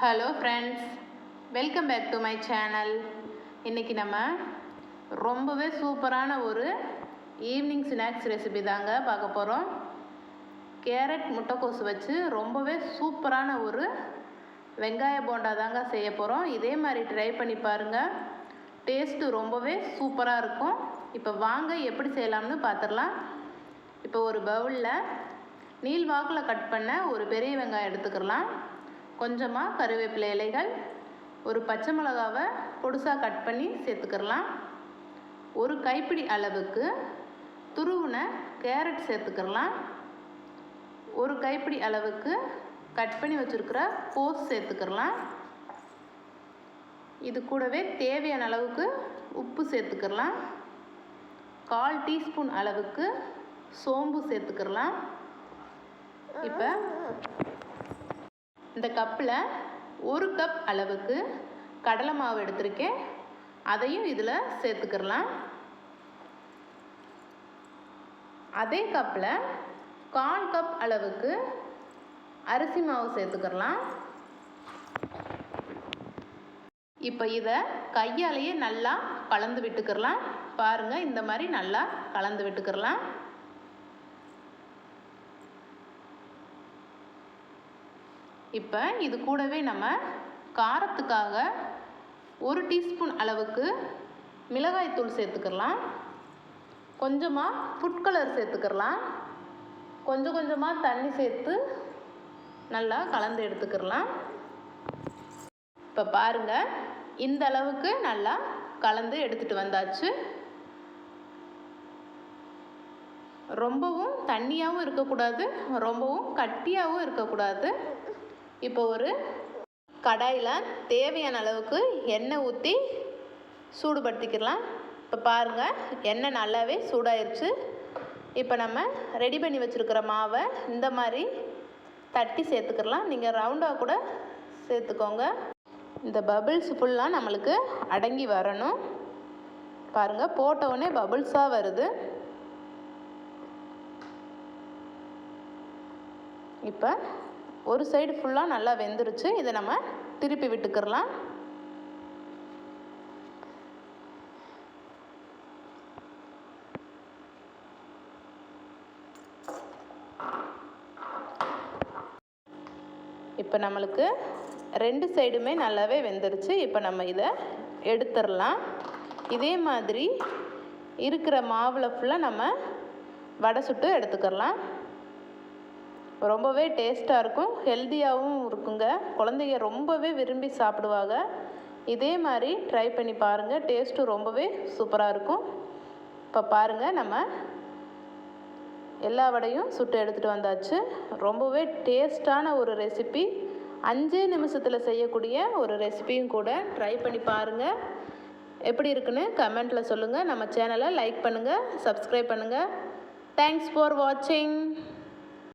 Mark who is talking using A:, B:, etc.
A: Hello friends welcome back to my channel இன்றைக்கி நம்ம ரொம்பவே சூப்பரான ஒரு ஈவினிங் ஸ்நாக்ஸ் ரெசிபி தாங்க பார்க்க போகிறோம் கேரட் முட்டைக்கோஸ் வச்சு ரொம்பவே சூப்பரான ஒரு வெங்காய போண்டா தாங்க செய்ய போகிறோம் இதே மாதிரி ட்ரை பண்ணி பாருங்கள் டேஸ்ட்டு ரொம்பவே சூப்பராக இருக்கும். இப்போ வாங்க எப்படி செய்யலாம்னு பார்த்துடலாம் இப்போ ஒரு பவுலில் நீள் வாக்கில் கட் பண்ண ஒரு பெரிய வெங்காயம் எடுத்துக்கலாம் கொஞ்சமாக கருவேப்பிலை இலைகள் ஒரு பச்சை மிளகாவை பொடுசாக கட் பண்ணி சேர்த்துக்கிறலாம். ஒரு கைப்பிடி அளவுக்கு துருவின கேரட் சேர்த்துக்கிறலாம். ஒரு கைப்பிடி அளவுக்கு கட் பண்ணி வச்சுருக்கிற கோஸ் சேர்த்துக்கிறலாம். இது கூடவே தேவையான அளவுக்கு உப்பு சேர்த்துக்கிறலாம். கால் டீஸ்பூன் அளவுக்கு சோம்பு சேர்த்துக்கிறலாம். இப்போ இந்த கப்பில் ஒரு கப் அளவுக்கு கடலை மாவு எடுத்திருக்கேன். அதையும் இதில் சேர்த்துக்கிறலாம். அதே கப்பில் கால் கப் அளவுக்கு அரிசி மாவு சேர்த்துக்கிறலாம். இப்போ இதை கையாலேயே நல்லா கலந்து விட்டுக்கிறலாம். பாருங்கள் இந்த மாதிரி நல்லா கலந்து விட்டுக்கிறலாம். இப்போ இது கூடவே நம்ம காரத்துக்காக ஒரு டீஸ்பூன் அளவுக்கு மிளகாய்த்தூள் சேர்த்துக்கலாம். கொஞ்சமாக ஃபுட் கலர் சேர்த்துக்கிறலாம் கொஞ்சம் கொஞ்சமாக தண்ணி சேர்த்து நல்லா கலந்து எடுத்துக்கிறலாம் இப்போ பாருங்கள் இந்த அளவுக்கு நல்லா கலந்து எடுத்துகிட்டு வந்தாச்சு. ரொம்பவும் தண்ணியாகவும் இருக்கக்கூடாது ரொம்பவும் கட்டியாகவும் இருக்கக்கூடாது. இப்போ ஒரு கடாயில் தேவையான அளவுக்கு எண்ணெய் ஊற்றி சூடுபடுத்திக்கலாம் இப்போ பாருங்கள் எண்ணெய் நல்லாவே சூடாயிருச்சு. இப்போ நம்ம ரெடி பண்ணி வச்சுருக்கிற மாவை இந்த மாதிரி தட்டி சேர்த்துக்கலாம் நீங்கள் ரவுண்டாக கூட சேர்த்துக்கோங்க. இந்த பபிள்ஸ் ஃபுல்லாக நம்மளுக்கு அடங்கி வரணும். பாருங்கள் போட்டவுடனே பபிள்ஸாக வருது. இப்போ ஒரு சைடு ஃபுல்லாக நல்லா வெந்துருச்சு. இதை நம்ம திருப்பி விட்டுக்கிறலாம் இப்போ நம்மளுக்கு ரெண்டு சைடுமே நல்லாவே வெந்துருச்சு. இப்போ நம்ம இதை எடுத்துடலாம். இதே மாதிரி இருக்கிற மாவில் ஃபுல்லாக நம்ம வடை சுட்டு எடுத்துக்கிறலாம் ரொம்பவே டேஸ்ட்டாக இருக்கும் ஹெல்த்தியாகவும் இருக்குங்க. குழந்தைங்க ரொம்பவே விரும்பி சாப்பிடுவாங்க. இதே மாதிரி ட்ரை பண்ணி பாருங்கள் டேஸ்ட்டும் ரொம்பவே சூப்பராக இருக்கும். இப்போ பாருங்கள் நம்ம எல்லா வடையும் சுட்டு எடுத்துகிட்டு வந்தாச்சு. ரொம்பவே டேஸ்டான ஒரு ரெசிபி. அஞ்சே நிமிஷத்தில் செய்யக்கூடிய ஒரு ரெசிபியும் கூட ட்ரை பண்ணி பாருங்கள் எப்படி இருக்குன்னு கமெண்ட்டில் சொல்லுங்கள் நம்ம சேனலை லைக் பண்ணுங்கள் சப்ஸ்கிரைப் பண்ணுங்கள் தேங்க்ஸ் ஃபார் வாட்சிங்